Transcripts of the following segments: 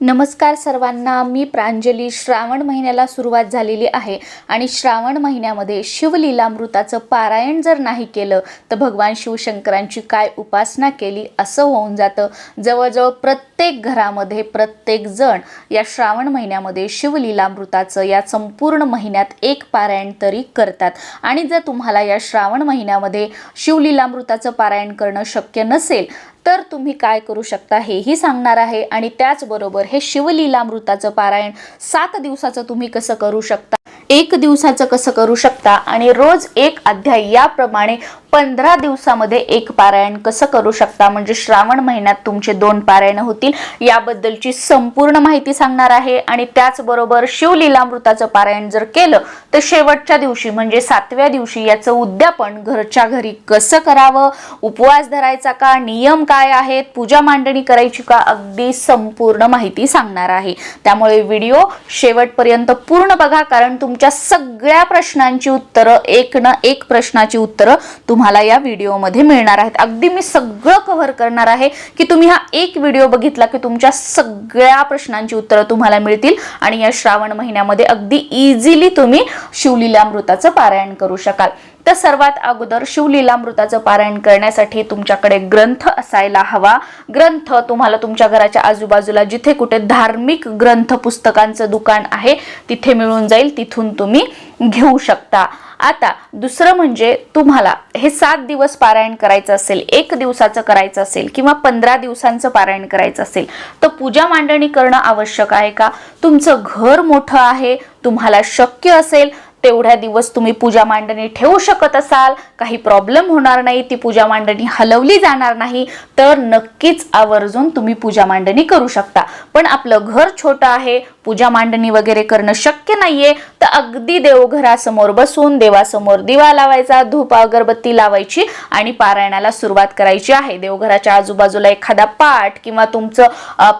नमस्कार सर्वांना मी प्रांजली. श्रावण महिन्याला सुरुवात झालेली आहे आणि श्रावण महिन्यामध्ये शिवलीलामृताचं पारायण जर नाही केलं तर भगवान शिवशंकरांची काय उपासना केली असं होऊन जातं. जवळजवळ प्रत्येक घरामध्ये प्रत्येक जण या श्रावण महिन्यामध्ये शिवलीलामृताचं या संपूर्ण महिन्यात एक पारायण तरी करतात. आणि जर तुम्हाला या श्रावण महिन्यामध्ये शिवलीलामृताचं पारायण करणं शक्य नसेल तर तुम्ही काय करू शकता हेही सांगणार आहे. आणि त्याचबरोबर हे शिवलीलामृताचं पारायण सात दिवसाचं तुम्ही कसं करू शकता? एक दिवसाचं कसं करू शकता? आणि रोज एक अध्याय याप्रमाणे पंधरा दिवसामध्ये एक पारायण कसं करू शकता? म्हणजे श्रावण महिन्यात तुमचे दोन पारायण होतील. याबद्दलची संपूर्ण माहिती सांगणार आहे. आणि त्याचबरोबर शिवलीलामृताचं पारायण जर केलं तर शेवटच्या दिवशी म्हणजे सातव्या दिवशी याचं उद्यापन घरच्या घरी कसं करावं? उपवास धरायचा का? नियम काय आहेत पूजा मांडणी करायची का अगदी संपूर्ण माहिती सांगणार आहे. त्यामुळे व्हिडिओ शेवटपर्यंत पूर्ण बघा कारण तुमच्या सगळ्या प्रश्नांची उत्तरं एक ना एक प्रश्नाची उत्तरं तुम्हाला या व्हिडिओमध्ये मिळणार आहेत. अगदी मी सगळं कव्हर करणार आहे की तुम्ही हा एक व्हिडिओ बघितला की तुमच्या सगळ्या प्रश्नांची उत्तरं तुम्हाला मिळतील आणि या श्रावण महिन्यामध्ये अगदी इझिली तुम्ही शिवलीलामृताचं पारायण करू शकाल. तर सर्वात अगोदर शिवलीलामृताचं पारायण करण्यासाठी तुमच्याकडे ग्रंथ असायला हवा. ग्रंथ तुम्हाला तुमच्या घराच्या आजूबाजूला जिथे कुठे धार्मिक ग्रंथ पुस्तकांचं दुकान आहे तिथे मिळून जाईल तिथून तुम्ही घेऊ शकता. आता दुसरं म्हणजे तुम्हाला हे सात दिवस पारायण करायचं असेल एक दिवसाचं करायचं असेल किंवा पंधरा दिवसांचं पारायण करायचं असेल तर पूजा मांडणी करणं आवश्यक आहे का? तुमचं घर मोठं आहे तुम्हाला शक्य असेल तेवढ्या दिवस तुम्ही पूजा मांडणी ठेवू शकत असाल. काही प्रॉब्लेम होणार नाही ती पूजा मांडणी हलवली जाणार नाही. तर नक्कीच आवर्जून तुम्ही पूजा मांडणी करू शकता. पण आपलं घर छोटं आहे पूजा मांडणी वगैरे करणं शक्य नाहीये. तर अगदी देवघरासमोर बसून देवासमोर दिवा लावायचा धूप अगरबत्ती लावायची आणि पारायणाला सुरुवात करायची आहे. देवघराच्या आजूबाजूला एखादा पाठ किंवा तुमचं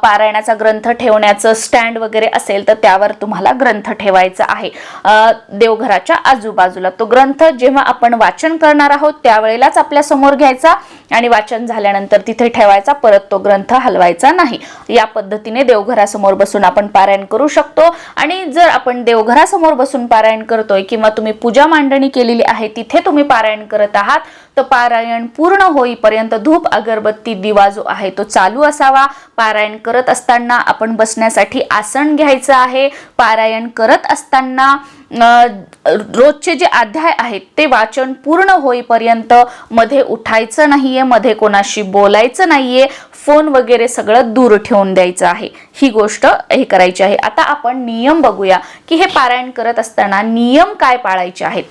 पारायणाचा ग्रंथ ठेवण्याचं स्टँड वगैरे असेल तर त्यावर तुम्हाला ग्रंथ ठेवायचा आहे. देव देवघराच्या आजूबाजूला. तो ग्रंथ जेव्हा आपण वाचन करणार आहोत त्यावेळेलाच आपल्यासमोर घ्यायचा. आणि वाचन झाल्यानंतर तिथे ठेवायचा परत तो ग्रंथ हलवायचा नाही. या पद्धतीने देवघरासमोर बसून आपण पारायण करू शकतो. आणि जर आपण देवघरासमोर बसून पारायण करतोय किंवा तुम्ही पूजा मांडणी केलेली आहे तिथे तुम्ही पारायण करत आहात तर पारायण पूर्ण होईपर्यंत धूप अगरबत्ती दिवा जो आहे तो चालू असावा. पारायण करत असताना आपण बसण्यासाठी आसन घ्यायचं आहे. पारायण करत असताना रोजचे जे अध्याय आहेत ते वाचन पूर्ण होईपर्यंत मध्ये उठायचं नाही नाहीये मध्ये कोणाशी बोलायचं नाहीये फोन वगैरे सगळं दूर ठेवून द्यायचं आहे. ही गोष्ट हे करायची आहे. आता आपण नियम बघूया की हे पारायण करत असताना नियम काय पाळायचे आहेत.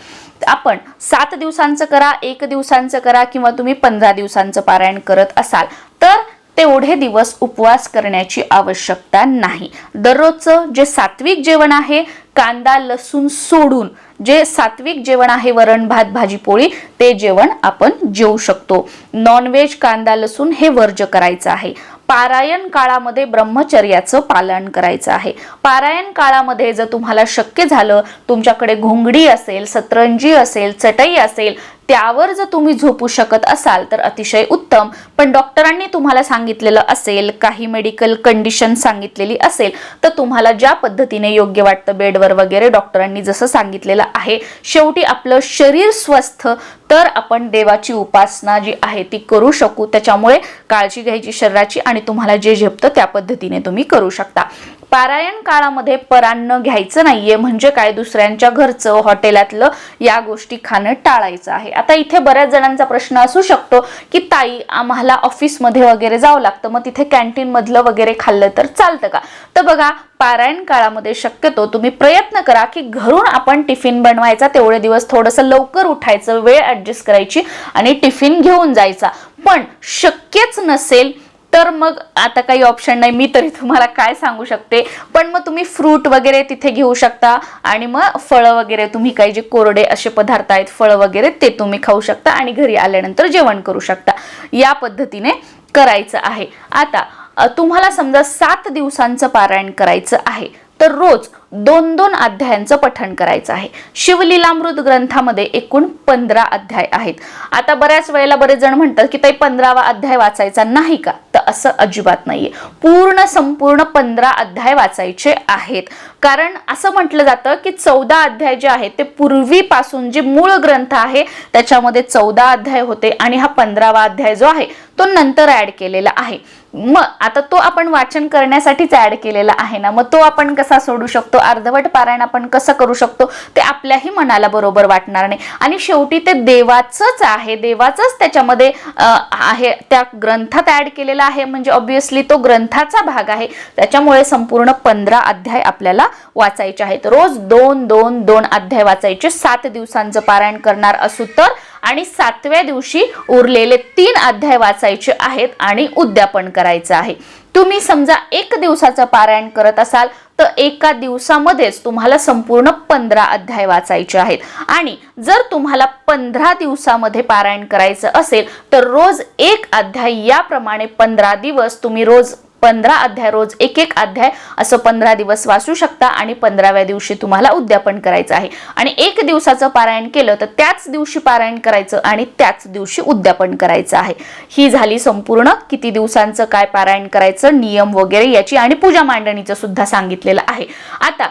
आपण सात दिवसांचं करा एक दिवसांचं करा किंवा तुम्ही पंधरा दिवसांचं पारायण करत असाल तर तेवढे दिवस उपवास करण्याची आवश्यकता नाही. दररोजचं जे सात्विक जेवण आहे कांदा लसूण सोडून जे सात्विक जेवण आहे वरण भात भाजी पोळी ते जेवण आपण जेवू शकतो. नॉनव्हेज कांदा लसूण हे वर्ज करायचं आहे. पारायण काळामध्ये ब्रह्मचर्याचं पालन करायचं आहे. पारायण काळामध्ये जर तुम्हाला शक्य झालं तुमच्याकडे घोंगडी असेल सतरंजी असेल चटई असेल त्यावर जर तुम्ही झोपू शकत असाल तर अतिशय उत्तम. पण डॉक्टरांनी तुम्हाला सांगितलेलं असेल काही मेडिकल कंडिशन सांगितलेली असेल तर तुम्हाला ज्या पद्धतीने योग्य वाटतं बेडवर वगैरे डॉक्टरांनी जसं सांगितलेलं आहे शेवटी आपलं शरीर स्वस्थ तर आपण देवाची उपासना जी आहे ती करू शकू. त्याच्यामुळे काळजी घ्यायची शरीराची आणि तुम्हाला जे झेपतं त्या पद्धतीने तुम्ही करू शकता. पारायण काळामध्ये परान्न घ्यायचं नाहीये. म्हणजे काय? दुसऱ्यांच्या घरचं हॉटेलातलं या गोष्टी खाणं टाळायचं आहे. आता इथे बऱ्याच जणांचा प्रश्न असू शकतो की ताई आम्हाला ऑफिसमध्ये वगैरे जावं लागतं. मग तिथे कॅन्टीन मधलं वगैरे खाल्लं तर चालतं का? तर बघा पारायण काळामध्ये शक्यतो तुम्ही प्रयत्न करा की घरून आपण टिफिन बनवायचा तेवढे दिवस थोडंसं लवकर उठायचं वेळ ॲडजस्ट करायची आणि टिफिन घेऊन जायचा. पण शक्यच नसेल तर मग आता काही ऑप्शन नाही. मी तरी तुम्हाला काय सांगू शकते? पण मग तुम्ही फ्रूट वगैरे तिथे घेऊ शकता आणि मग फळं वगैरे तुम्ही काही जे कोरडे असे पदार्थ आहेत फळं वगैरे ते तुम्ही खाऊ शकता आणि घरी आल्यानंतर जेवण करू शकता. या पद्धतीने करायचं आहे. आता तुम्हाला समजा सात दिवसांचं पारायण करायचं आहे. तर रोज दोन दोन अध्यायांचं पठण करायचं आहे. शिवलीलामृत ग्रंथामध्ये एकूण पंधरा अध्याय आहेत. आता बऱ्याच वेळेला बरेच जण म्हणतात की ताई पंधरावा अध्याय वाचायचा नाही का? तर असं अजिबात नाहीये. पूर्ण संपूर्ण पंधरा अध्याय वाचायचे आहेत. कारण असं म्हटलं जातं की चौदा अध्याय जे आहेत ते पूर्वीपासून जे मूळ ग्रंथ आहे त्याच्यामध्ये चौदा अध्याय होते आणि हा पंधरावा अध्याय जो आहे तो नंतर ऍड केलेला आहे. मग आता तो आपण वाचन करण्यासाठीच ऍड केलेला आहे ना. मग तो आपण कसा सोडू शकतो? अर्धवट पारायण आपण कसं करू शकतो? ते आपल्याही मनाला बरोबर वाटणार नाही. आणि शेवटी ते देवाचंच आहे. देवाचंच त्याच्यामध्ये आहे. त्या ग्रंथात ऍड केलेला आहे. म्हणजे ऑब्विसली तो ग्रंथाचा भाग आहे. त्याच्यामुळे संपूर्ण पंधरा अध्याय आपल्याला वाचायचे आहेत. रोज दोन दोन दोन अध्याय वाचायचे. सात दिवसांचं पारायण करणार असू तर आणि सातव्या दिवशी उरलेले तीन अध्याय वाचायचे आहेत आणि उद्यापन करायचं आहे. तुम्ही समजा एक दिवसाचं पारायण करत असाल तर एका दिवसामध्येच तुम्हाला संपूर्ण पंधरा अध्याय वाचायचे आहेत. आणि जर तुम्हाला पंधरा दिवसामध्ये पारायण करायचं असेल तर रोज एक अध्याय याप्रमाणे पंधरा दिवस तुम्ही रोज पंधरा अध्याय रोज एक एक अध्याय असं पंधरा दिवस वाचू शकता आणि पंधराव्या दिवशी तुम्हाला उद्यापन करायचं आहे. आणि एक दिवसाचं पारायण केलं तर त्याच दिवशी पारायण करायचं आणि त्याच दिवशी उद्यापन करायचं आहे. ही झाली संपूर्ण किती दिवसांचं काय पारायण करायचं नियम वगैरे याची आणि पूजा मांडणीचं सुद्धा सांगितलेलं आहे. आता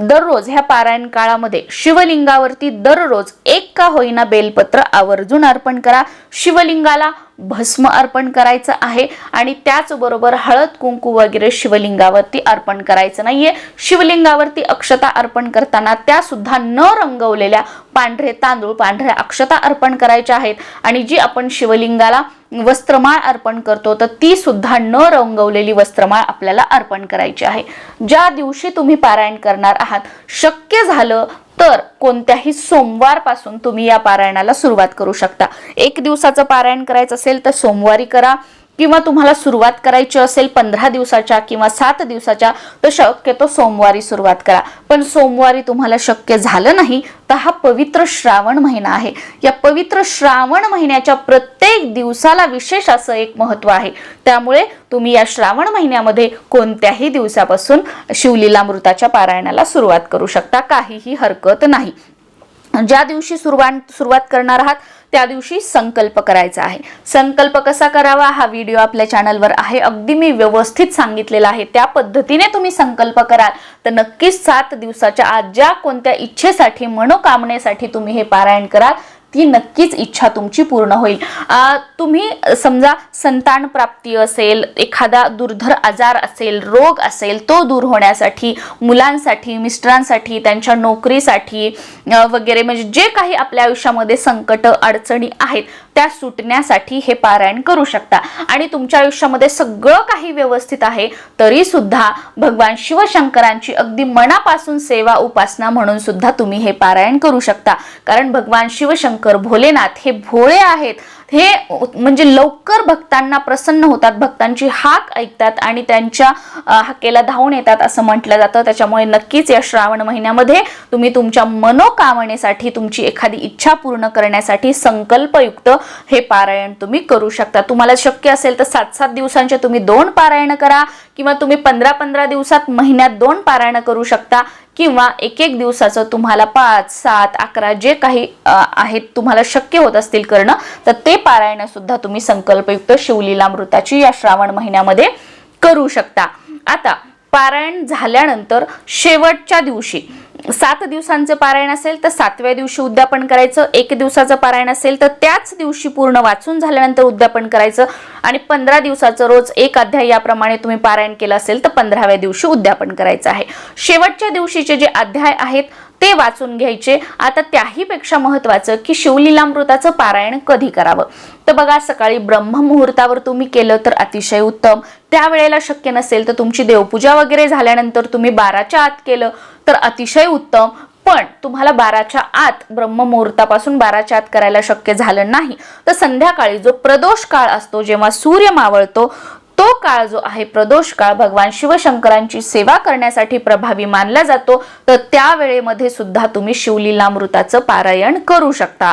दररोज ह्या पारायण काळामध्ये शिवलिंगावरती दररोज एक का होईना बेलपत्र आवर्जून अर्पण करा. शिवलिंगाला भस्म अर्पण करायचं आहे आणि त्याचबरोबर हळद कुंकू वगैरे शिवलिंगावरती अर्पण करायचं नाहीये. शिवलिंगावरती अक्षता अर्पण करताना त्या सुद्धा न रंगवलेल्या पांढरे तांदूळ पांढऱ्या अक्षता अर्पण करायच्या आहेत. आणि जी आपण शिवलिंगाला वस्त्रमाळ अर्पण करतो तर ती सुद्धा न रंगवलेली वस्त्रमाळ आपल्याला अर्पण करायची आहे. ज्या दिवशी तुम्ही पारायण करणार आहात शक्य झालं तर कोणत्याही सोमवारपासून तुम्ही या पारायणाला सुरुवात करू शकता. एक दिवसाचं पारायण करायचं असेल तर सोमवारी करा किंवा तुम्हाला सुरुवात करायची असेल पंधरा दिवसाच्या किंवा सात दिवसाच्या तर शक्यतो सोमवारी सुरुवात करा. पण सोमवारी तुम्हाला शक्य झालं नाही तर हा पवित्र श्रावण महिना आहे. या पवित्र श्रावण महिन्याच्या प्रत्येक दिवसाला विशेष असं एक महत्त्व आहे. त्यामुळे तुम्ही या श्रावण महिन्यामध्ये कोणत्याही दिवसापासून शिवलीला मृताच्या पारायणाला सुरुवात करू शकता. काहीही हरकत नाही. ज्या दिवशी सुरुवात सुरुवात करणार आहात त्या दिवशी संकल्प करायचा आहे. संकल्प कसा करावा? हा व्हिडिओ आपल्या चॅनलवर आहे. अगदी मी व्यवस्थित सांगितलेला आहे. त्या पद्धतीने तुम्ही संकल्प कराल. तर नक्कीच सात दिवसाच्या आत ज्या कोणत्या इच्छेसाठी मनोकामनेसाठी तुम्ही हे पारायण कराल ती नक्कीच इच्छा तुमची पूर्ण होईल. तुम्ही समजा संतान प्राप्ती असेल एखादा दुर्धर आजार असेल रोग असेल तो दूर होण्यासाठी मुलांसाठी मिस्टरांसाठी त्यांच्या नोकरीसाठी वगैरे म्हणजे जे काही आपल्या आयुष्यामध्ये संकट अडचणी आहेत त्या सुटण्यासाठी हे पारायण करू शकता. आणि तुमच्या आयुष्यामध्ये सगळं काही व्यवस्थित आहे तरी सुद्धा भगवान शिवशंकरांची अगदी मनापासून सेवा उपासना म्हणून सुद्धा तुम्ही हे पारायण करू शकता. कारण भगवान शिवशंकर भोलेनाथ हे भोळे आहेत. हे म्हणजे लवकर भक्तांना प्रसन्न होतात भक्तांची हाक ऐकतात आणि त्यांच्या हाकेला धावून येतात असं म्हटलं जातं. त्याच्यामुळे नक्कीच या श्रावण महिन्यामध्ये तुम्ही तुमच्या मनोकामनेसाठी तुमची एखादी इच्छा पूर्ण करण्यासाठी संकल्पयुक्त हे पारायण तुम्ही करू शकता. तुम्हाला शक्य असेल तर सात सात दिवसांचे तुम्ही दोन पारायण करा किंवा तुम्ही पंधरा पंधरा दिवसात महिन्यात दोन पारायण करू शकता किंवा एक एक दिवसाचं तुम्हाला पाच सात अकरा जे काही आहेत तुम्हाला शक्य होत असतील करणं तर ते पारायण सुद्धा तुम्ही संकल्पयुक्त शिवलीलामृताची या श्रावण महिन्यामध्ये करू शकता. आता पारायण झाल्यानंतर शेवटच्या दिवशी सात दिवसांचं पारायण असेल तर सातव्या दिवशी उद्यापन करायचं एक दिवसाचं पारायण असेल तर त्याच दिवशी पूर्ण वाचून झाल्यानंतर उद्यापन करायचं आणि पंधरा दिवसाचं रोज एक अध्याय याप्रमाणे तुम्ही पारायण केलं असेल तर पंधराव्या दिवशी उद्यापन करायचं आहे. शेवटच्या दिवशीचे जे अध्याय आहेत ते वाचून घ्यायचे. आता त्याहीपेक्षा महत्वाचं की शिवलीलामृताचं पारायण कधी करावं? तर बघा सकाळी ब्रह्ममुहूर्तावर तुम्ही केलं तर अतिशय उत्तम. त्यावेळेला शक्य नसेल तर तुमची देवपूजा वगैरे झाल्यानंतर तुम्ही बाराच्या आत केलं तर अतिशय उत्तम. पण तुम्हाला बाराच्या आत ब्रह्ममुहूर्तापासून बाराच्या आत करायला शक्य झालं नाही. तर संध्याकाळी जो प्रदोष काळ असतो जेव्हा सूर्य मावळतो तो काळ जो आहे प्रदोष काळ भगवान शिवशंकरांची सेवा करण्यासाठी प्रभावी मानला जातो. तर त्या वेळेमध्ये सुद्धा तुम्ही शिवलीलामृताचं पारायण करू शकता.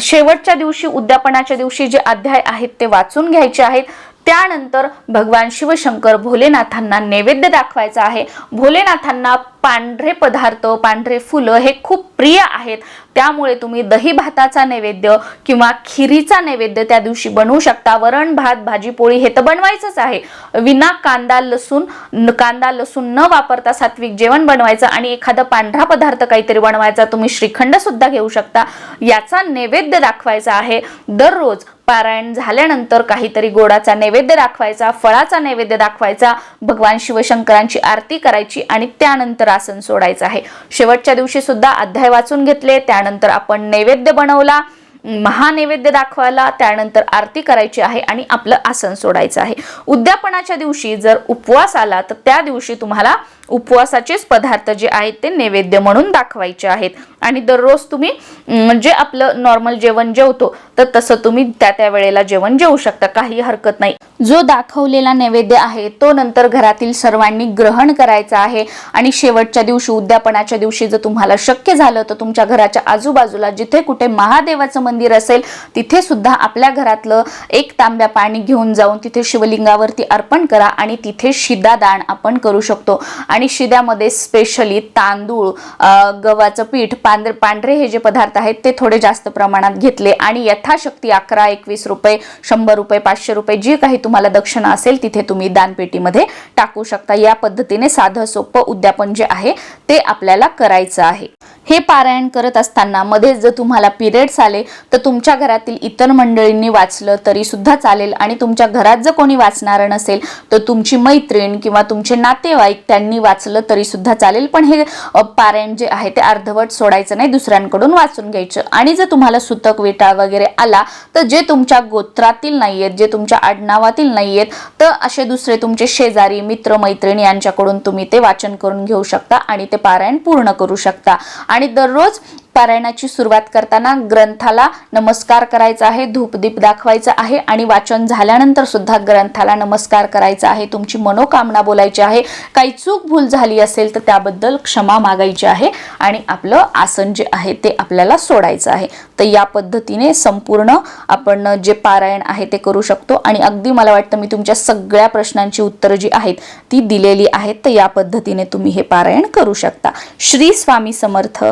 शेवटच्या दिवशी उद्यापनाच्या दिवशी जे अध्याय आहेत ते वाचून घ्यायचे आहेत. त्यानंतर भगवान शिवशंकर भोलेनाथांना नैवेद्य दाखवायचा आहे. भोलेनाथांना पांढरे पदार्थ पांढरे फुलं हे खूप प्रिय आहेत. त्यामुळे तुम्ही दही भाताचा नैवेद्य किंवा खिरीचा नैवेद्य त्या दिवशी बनवू शकता. वरण भात भाजी पोळी हे तर बनवायचंच आहे. विना कांदा लसूण कांदा लसूण न वापरता सात्विक जेवण बनवायचं आणि एखादा पांढरा पदार्थ काहीतरी बनवायचा तुम्ही श्रीखंड सुद्धा घेऊ शकता. याचा नैवेद्य दाखवायचा आहे. दररोज पारायण झाल्यानंतर काहीतरी गोडाचा नैवेद्य दाखवायचा फळाचा नैवेद्य दाखवायचा भगवान शिवशंकरांची आरती करायची आणि त्यानंतर आसन सोडायचं आहे. शेवटच्या दिवशी सुद्धा अध्याय वाचून घेतले त्यानंतर आपण नैवेद्य बनवला. महानैवेद्य दाखवायला त्यानंतर आरती करायची आहे आणि आपलं आसन सोडायचं आहे. उद्यापनाच्या दिवशी जर उपवास आला तर त्या दिवशी तुम्हाला उपवासाचेच पदार्थ जे आहेत ते नैवेद्य म्हणून दाखवायचे आहेत. आणि दररोज तुम्ही म्हणजे जे आपलं नॉर्मल जेवण जेवतो तर तसं तुम्ही त्या त्या वेळेला जेवण जेवू शकता काही हरकत नाही. जो दाखवलेला नैवेद्य आहे तो नंतर घरातील सर्वांनी ग्रहण करायचा आहे. आणि शेवटच्या दिवशी उद्यापनाच्या दिवशी जर तुम्हाला शक्य झालं तर तुमच्या घराच्या आजूबाजूला जिथे कुठे महादेवाचं मंदिर असेल तिथे सुद्धा आपल्या घरातलं एक तांब्या पाणी घेऊन जाऊन तिथे शिवलिंगावरती अर्पण करा आणि तिथे शिदादान आपण करू शकतो. आणि शिद्यामध्ये स्पेशली तांदूळ गव्हाचं पीठ पांढरे पांढरे हे जे पदार्थ आहेत ते थोडे जास्त प्रमाणात घेतले. आणि यथाशक्ती अकरा एकवीस रुपये शंभर रुपये पाचशे रुपये जी काही तुम्हाला दक्षिणा असेल तिथे तुम्ही दानपेटीमध्ये टाकू शकता. या पद्धतीने साधं सोपं उद्यापन जे आहे ते आपल्याला करायचं आहे. हे पारायण करत असताना मध्येच जर तुम्हाला पिरियड्स आले तर तुमच्या घरातील इतर मंडळींनी वाचलं तरी सुद्धा चालेल. आणि तुमच्या घरात जर कोणी वाचणारं नसेल तर तुमची मैत्रीण किंवा तुमचे नातेवाईक त्यांनी वाचलं तरी सुद्धा चालेल. पण हे पारायण जे आहे ते अर्धवट सोडायचं नाही दुसऱ्यांकडून वाचून घ्यायचं. आणि जर तुम्हाला सुतक वेटाळ वगैरे आला तर जे तुमच्या गोत्रातील नाही आहेत जे तुमच्या आडनावातील नाही आहेत तर असे दुसरे तुमचे शेजारी मित्र मैत्रिणी यांच्याकडून तुम्ही ते वाचन करून घेऊ शकता आणि ते पारायण पूर्ण करू शकता. आणि दररोज पारायणाची सुरुवात करताना ग्रंथाला नमस्कार करायचा आहे धूपदीप दाखवायचा आहे आणि वाचन झाल्यानंतर सुद्धा ग्रंथाला नमस्कार करायचा आहे. तुमची मनोकामना बोलायची आहे. काही चूक भूल झाली असेल तर त्याबद्दल क्षमा मागायची आहे आणि आपलं आसन जे आहे ते आपल्याला सोडायचं आहे. तर या पद्धतीने संपूर्ण आपण जे पारायण आहे ते करू शकतो आणि अगदी मला वाटतं मी तुमच्या सगळ्या प्रश्नांची उत्तरं जी आहेत ती दिलेली आहेत. तर या पद्धतीने तुम्ही हे पारायण करू शकता. श्री स्वामी समर्थ.